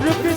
그렇게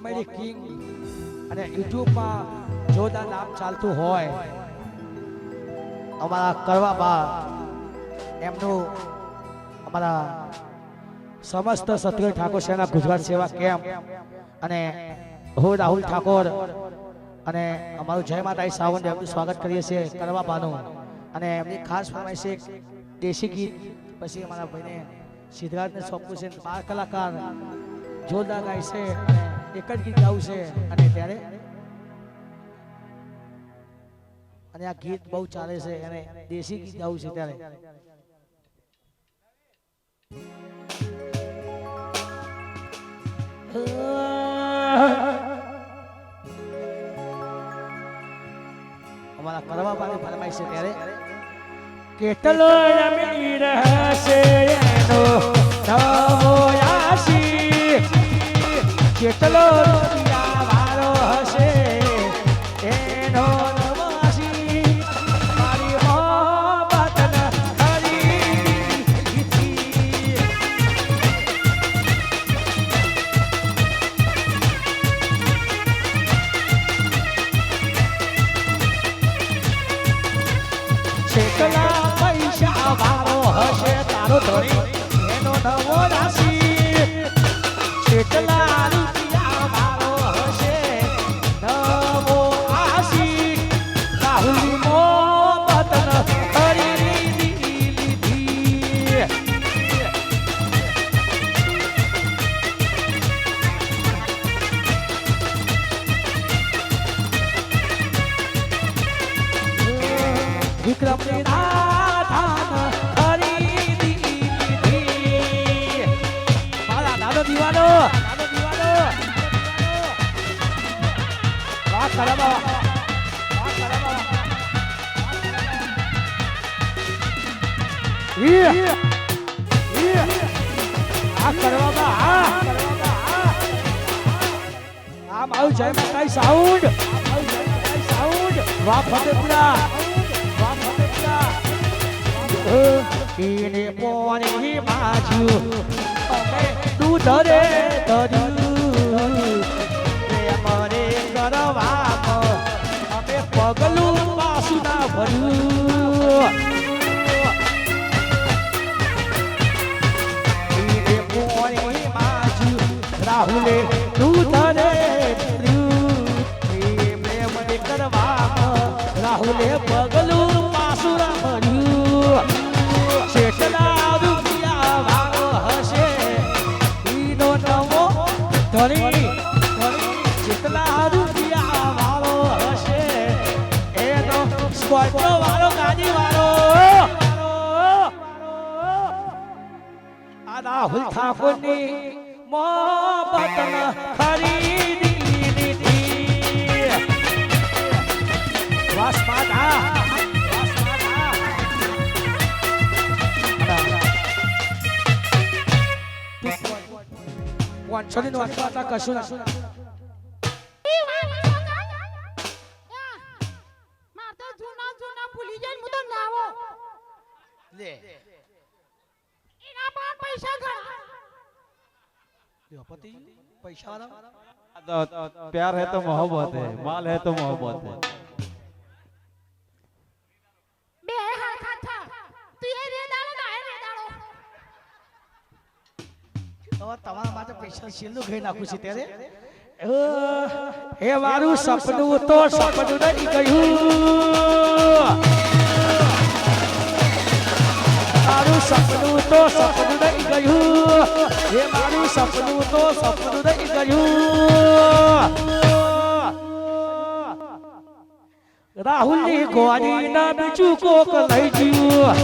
comedy king અને યુટ્યુબમાં જોરદાર નામ ચાલતું હોય, અમારા કરવા બા એમનું અમારા સમસ્ત સત્ય ઠાકોર સેના ગુજરાત સેવા કેમ્પ અને હું રાહુલ ઠાકોર અને અમારું જય માતાજી સાવંત એમનું સ્વાગત કરીએ છીએ કરવા બાનું અને એમની ખાસ ફરમાઈ છે દેશી ગીત, પછી અમારા ભાઈને સિદ્ધાર્થને સોંપવું છે બાર કલાકાર, જોરદાર ગાય છે. એક જ ગીત ગાવું છે અને ત્યારે અને આ ગીત બહુ ચાલે છે અને દેશી ગીત ગાવું છે ત્યારે. અમારા કરવા પાણી ફરમાય છે ત્યારે. કેટલો રમી રહેશે કેટલો વાહ કરાબા વાહ કરાબા ઈ ઈ આ કરવામાં આ કરવામાં આ આ જય માતાજી સાઉન્ડ સાઉન્ડ વાહ ફતેપુરા વાહ ફતેપુરા પોની અમે પગલું પાછું ના ભર્યું રાહુલે તું પ્રેમને રાહુલે પગલું પાછું ના ભર્યું. શેઠના રૂપિયા હશે. ઈનો સ્કોર્પિયો વાળો ગાડી વાળો આ રાહુલ ઠાકોરની મોહબત ખરીદી લીધી. વાસમાતા વાંચો ની વાત કશું દે. પ્યાર હે તો મોહબ્બત હે માલ હે તો મોહબ્બત હે. તમારા માટે પૈસા છેલ્લું ઘઈ નાખું છું ત્યારે? એ મારું સપનું તો સપનું નહીં ગયું. મારું સપનું તો સપનું નહીં ગયું. હે મારું સપનું તો સપનું નહીં ગયું. રાહુલની ગોળી ના બીજું કોક લઈ ગયું.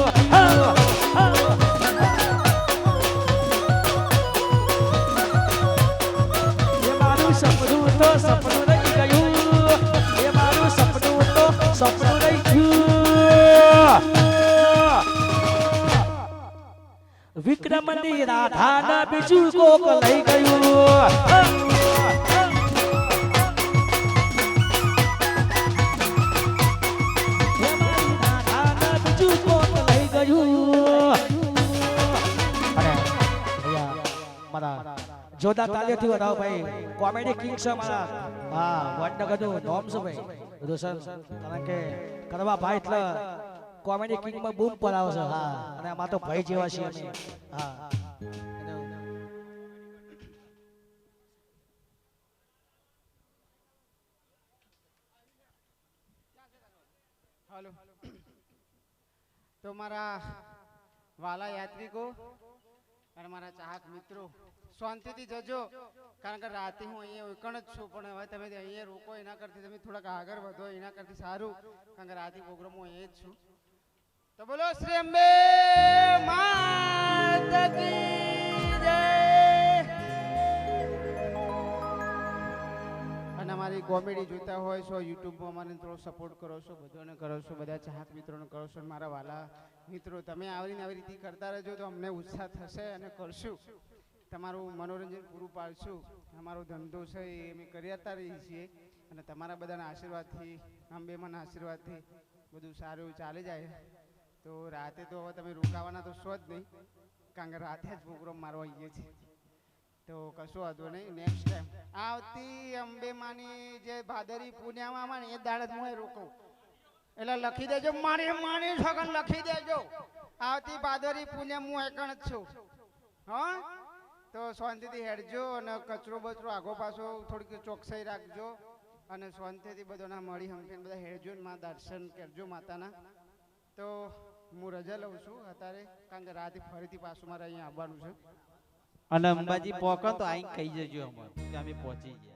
સપનું તો સપનું રહી ગયું. એ મારું સપનું તો સપનું વિક્રમની ની રાધા રાધાના બીજું કોક લઈ ગયું. અહીંયા મારા જોરદાર ભાઈ. કોમેડી કિંગ છે મારા હા વડનગરનું નોમ છે ભાઈ? રોશન કારણ કે કરવા ભાઈ એટલે કોમેડી કિંગમાં બૂમ પડાવે છો હા. અને આમાં તો ભાઈ જેવા છીએ અમે. હા. હાલો. તો મારા વાલા યાત્રિકો અને મારા ચાહક મિત્રો શાંતિથી જજો. કારણ કે રાતે હું અહીંયા એકણ જ છું પણ હવે તમે અહીંયા રોકો એના કરતી તમે થોડાક આગળ વધો એના કરતી સારું. કારણ કે રાતે પ્રોગ્રામ હું અહીંયા જ છું. તો બોલો શ્રી અંબે અને અમારી કોમેડી જોતા હોય છો, યુટ્યુબમાં અમારે થોડો સપોર્ટ કરો છો, બધાને કરો છો, બધા ચાહક મિત્રોને કરો છો મારા વાલા મિત્રો, તમે આવરીને આવી રીતે કરતા રહેજો તો અમને ઉત્સાહ થશે અને કરશું. તમારું મનોરંજન પૂરું પાડશું. અમારો ધંધો છે એ અમે કર્યાતા રહીએ છીએ. અને તમારા બધાના આશીર્વાદથી અંબેમાના આશીર્વાદથી બધું સારું ચાલી જાય. તો રાતે તો હવે તમે રોકાવાના તો છો જ નહીં. કારણ કે રાતે જ પ્રોગ્રામ મારો આવી ગયો છે તો કશું વાંધો નહીં નેક્સ્ટ ટાઈમ આવતી અંબે માની જે ભાદરી પૂર્ણિમામાં માં એ દાડે હું રોકું. એટલે લખી દેજો મારી માની, છગન, લખી દેજો. આવતી ભાદરી પૂર્ણિમા હું એકણ જ છું. હા? તો શાંતિથી હેડજો અને કચરો બચરો આગો પાછો થોડીક ચોકસાઈ રાખજો અને શાંતિથી બધાના મળી હમકીને બધા હેડજો ને માં દર્શન કરજો માતાના. તો હું રજા લઉં છું. અત્યારે કારણ કે રાતે ફરીથી પાછું મારે અહીંયા આવવાનું છે. અને અંબાજી પહોંચો તો અહીં કહી જજો અમારે કે અમે પહોંચી ગયા.